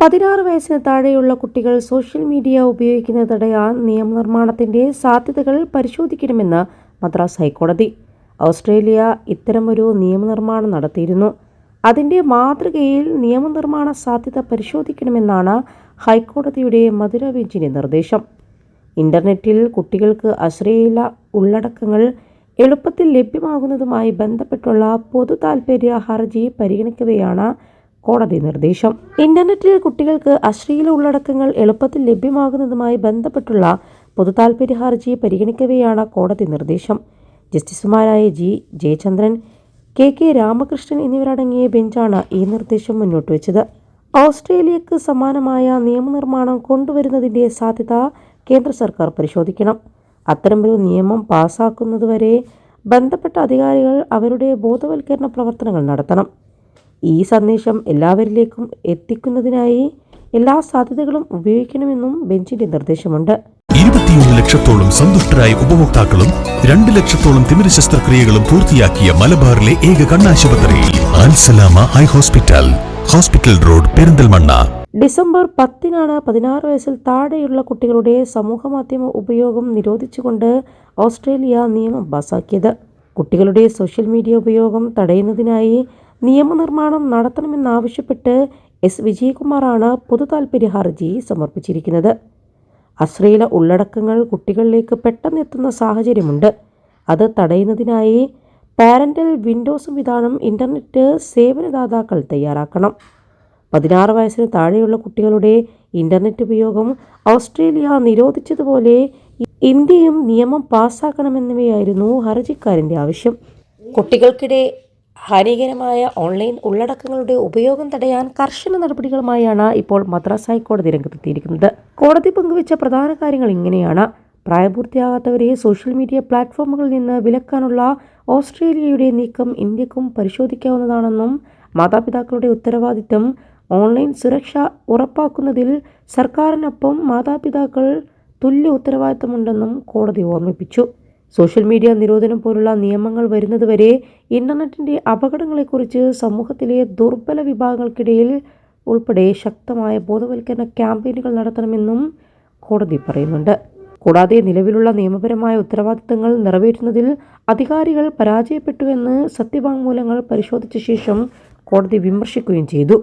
പതിനാറ് വയസ്സിന് താഴെയുള്ള കുട്ടികൾ സോഷ്യൽ മീഡിയ ഉപയോഗിക്കുന്നത് തടയാൻ നിയമനിർമ്മാണത്തിന്റെ സാധ്യതകൾ പരിശോധിക്കണമെന്ന് മദ്രാസ് ഹൈക്കോടതി. ഓസ്ട്രേലിയ ഇത്തരമൊരു നിയമനിർമ്മാണം നടത്തിയിരുന്നു. അതിന്റെ മാതൃകയിൽ നിയമനിർമ്മാണ സാധ്യത പരിശോധിക്കണമെന്നാണ് ഹൈക്കോടതിയുടെ മധുര ബെഞ്ചിന്റെ നിർദ്ദേശം. ഇന്റർനെറ്റിൽ കുട്ടികൾക്ക് അശ്ലീല ഉള്ളടക്കങ്ങൾ എളുപ്പത്തിൽ ലഭ്യമാകുന്നതുമായി ബന്ധപ്പെട്ടുള്ള പൊതു താൽപര്യ ഹർജി പരിഗണിക്കവെയാണ് കോടതി നിർദ്ദേശം. ഇന്റർനെറ്റിൽ കുട്ടികൾക്ക് അശ്ലീല ഉള്ളടക്കങ്ങൾ എളുപ്പത്തിൽ ലഭ്യമാകുന്നതുമായി ബന്ധപ്പെട്ടുള്ള പൊതു താൽപര്യ ഹർജി പരിഗണിക്കവെയാണ് കോടതി നിർദ്ദേശം. ജസ്റ്റിസുമാരായ G. Jayachandran K. K. Ramakrishnan എന്നിവരടങ്ങിയ ബെഞ്ചാണ് ഈ നിർദ്ദേശം മുന്നോട്ട് വെച്ചത്. ഓസ്ട്രേലിയക്ക് സമാനമായ നിയമനിർമ്മാണം കൊണ്ടുവരുന്നതിന്റെ സാധ്യത കേന്ദ്ര സർക്കാർ പരിശോധിക്കണം. അത്തരമൊരു നിയമം പാസാക്കുന്നതുവരെ ബന്ധപ്പെട്ട അധികാരികൾ അവരുടെ ബോധവൽക്കരണ പ്രവർത്തനങ്ങൾ നടത്തണം. ഈ സന്ദേശം എല്ലാവരിലേക്കും എത്തിക്കുന്നതിനായി എല്ലാ സാധ്യതകളും ഉപയോഗിക്കണമെന്നും ബെഞ്ചിന്റെ നിർദ്ദേശമുണ്ട്. ഇരുപത്തിയൊന്ന് ലക്ഷത്തോളം സന്തുഷ്ടരായ ഉപഭോക്താക്കളും രണ്ട് ലക്ഷത്തോളം തിമിര ശസ്ത്രക്രിയകളും പൂർത്തിയാക്കിയ മലബാറിലെ ഏക കണ്ണാശുപത്രി Al Salama high hospital hospital road Perinthalmanna. December പത്തിനാണ് പതിനാറ് വയസ്സിൽ താഴെയുള്ള കുട്ടികളുടെ സമൂഹമാധ്യമ ഉപയോഗം നിരോധിച്ചുകൊണ്ട് ഓസ്ട്രേലിയ നിയമം പാസാക്കിയത്. കുട്ടികളുടെ സോഷ്യൽ മീഡിയ ഉപയോഗം തടയുന്നതിനായി നിയമനിർമ്മാണം നടത്തണമെന്നാവശ്യപ്പെട്ട് എസ് വിജയകുമാറാണ് പൊതു താൽപര്യ ഹർജി സമർപ്പിച്ചിരിക്കുന്നത്. അശ്ലീല ഉള്ളടക്കങ്ങൾ കുട്ടികളിലേക്ക് പെട്ടെന്ന് എത്തുന്ന സാഹചര്യമുണ്ട്. അത് തടയുന്നതിനായി പാരന്റൽ വിൻഡോ സംവിധാനം ഇന്റർനെറ്റ് സേവനദാതാക്കൾ തയ്യാറാക്കണം. പതിനാറ് വയസ്സിന് താഴെയുള്ള കുട്ടികളുടെ ഇന്റർനെറ്റ് ഉപയോഗം ഓസ്ട്രേലിയ നിരോധിച്ചതുപോലെ ഇന്ത്യയും നിയമം പാസ്സാക്കണമെന്നിവയായിരുന്നു ഹർജിക്കാരന്റെ ആവശ്യം. കുട്ടികൾക്കിടെ ഹാനികരമായ ഓൺലൈൻ ഉള്ളടക്കങ്ങളുടെ ഉപയോഗം തടയാൻ കർശന നടപടികളുമായാണ് ഇപ്പോൾ മദ്രാസ് ഹൈക്കോടതി രംഗത്തെത്തിയിരിക്കുന്നത്. കോടതി പങ്കുവച്ച പ്രധാന കാര്യങ്ങൾ ഇങ്ങനെയാണ്. പ്രായപൂർത്തിയാകാത്തവരെ സോഷ്യൽ മീഡിയ പ്ലാറ്റ്ഫോമുകളിൽ നിന്ന് വിലക്കാനുള്ള ഓസ്ട്രേലിയയുടെ നീക്കം ഇന്ത്യക്കും പരിശോധിക്കാവുന്നതാണെന്നും മാതാപിതാക്കളുടെ ഉത്തരവാദിത്തം ഓൺലൈൻ സുരക്ഷ ഉറപ്പാക്കുന്നതിൽ സർക്കാരിനൊപ്പം മാതാപിതാക്കൾ തുല്യ ഉത്തരവാദിത്തമുണ്ടെന്നും കോടതി ഓർമ്മിപ്പിച്ചു. സോഷ്യൽ മീഡിയ നിരോധനം പോലുള്ള നിയമങ്ങൾ വരുന്നതുവരെ ഇന്റർനെറ്റിന്റെ അപകടങ്ങളെക്കുറിച്ച് സമൂഹത്തിലെ ദുർബല വിഭാഗങ്ങൾക്കിടയിൽ ഉൾപ്പെടെ ശക്തമായ ബോധവൽക്കരണ ക്യാമ്പയിനുകൾ നടത്തണമെന്നും കോടതി പറയുന്നുണ്ട്. കൂടാതെ നിലവിലുള്ള നിയമപരമായ ഉത്തരവാദിത്തങ്ങൾ നിറവേറ്റുന്നതിൽ അധികാരികൾ പരാജയപ്പെട്ടുവെന്ന് സത്യവാങ്മൂലങ്ങൾ പരിശോധിച്ച ശേഷം കോടതി വിമർശിക്കുകയും ചെയ്തു.